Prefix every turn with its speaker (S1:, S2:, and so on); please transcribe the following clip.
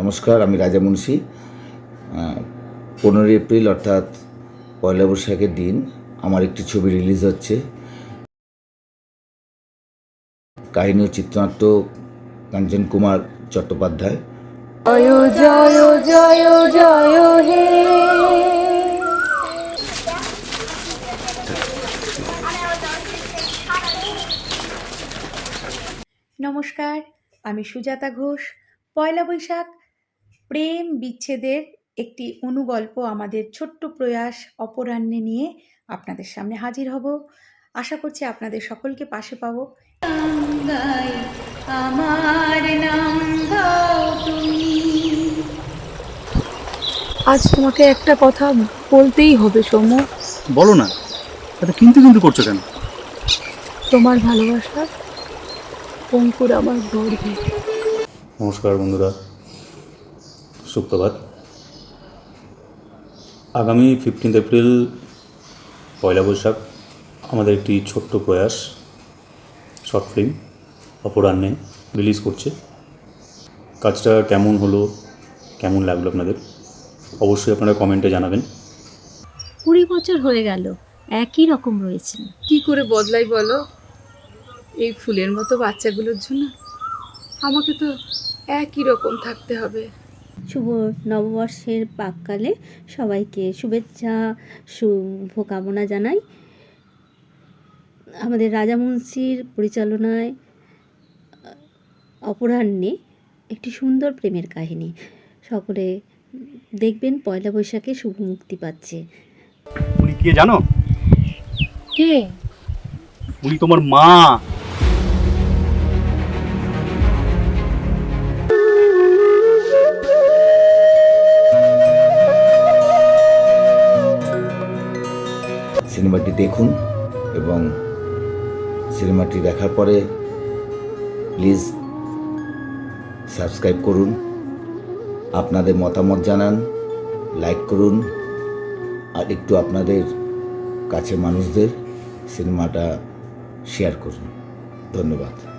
S1: নমস্কার আমি রাজা মুন্সি। পনেরোই এপ্রিল অর্থাৎ পয়লা বৈশাখের দিন আমার একটি ছবি রিলিজ হচ্ছে। কাহিনী ও চিত্রনাট্য কাঞ্চন কুমার চট্টোপাধ্যায়।
S2: জয় জয় জয় জয় হে।
S3: নমস্কার আমি সুজাতা ঘোষ। পয়লা বৈশাখ প্রেম বিচ্ছেদের একটি অনুগল্প আমাদের ছোট্ট প্রয়াস অপরাহ্নে নিয়ে আপনাদের সামনে হাজির হব। আশা করছি আপনাদের সকলকে পাশে পাবো। আমার নাম
S2: আজ তোমাকে একটা কথা বলতেই হবে সৌম্য।
S4: বলো না এত কিন্তু কিন্তু করছ কেন?
S2: তোমার ভালোবাসা অঙ্কুর আমার গর্বে।
S4: নমস্কার বন্ধুরা। সুপ্রভাত। আগামী ফিফটিন্থ এপ্রিল পয়লা বৈশাখ আমাদের একটি ছোট্ট প্রয়াস শর্ট ফিল্ম অপরাহ্নে রিলিজ করছে। কাজটা কেমন হলো কেমন লাগল আপনাদের? অবশ্যই আপনারা কমেন্টে জানাবেন।
S5: কুড়ি বছর হয়ে গেল একই রকম রয়েছেন
S2: কি করে বদলাই বলো? এই ফুলের মতো বাচ্চাগুলোর জন্য আমাকে তো একই রকম থাকতে হবে।
S5: শুভ নববর্ষের পাককালে সবাইকে শুভেচ্ছা শুভকামনা জানাই। আমাদের রাজা মুন্সির পরিচালনায় অপরাহ্নে একটি সুন্দর প্রেমের কাহিনী। সকলে দেখবেন পয়লা বৈশাখে শুভ মুক্তি পাচ্ছে।
S4: উনি কে জানো?
S5: কে?
S4: উনি তোমার মা।
S1: সিনেমাটি দেখুন এবং সিনেমাটি দেখার পরে প্লিজ সাবস্ক্রাইব করুন, আপনাদের মতামত জানান, লাইক করুন, আর একটু আপনাদের কাছে মানুষদের সিনেমাটা শেয়ার করুন। ধন্যবাদ।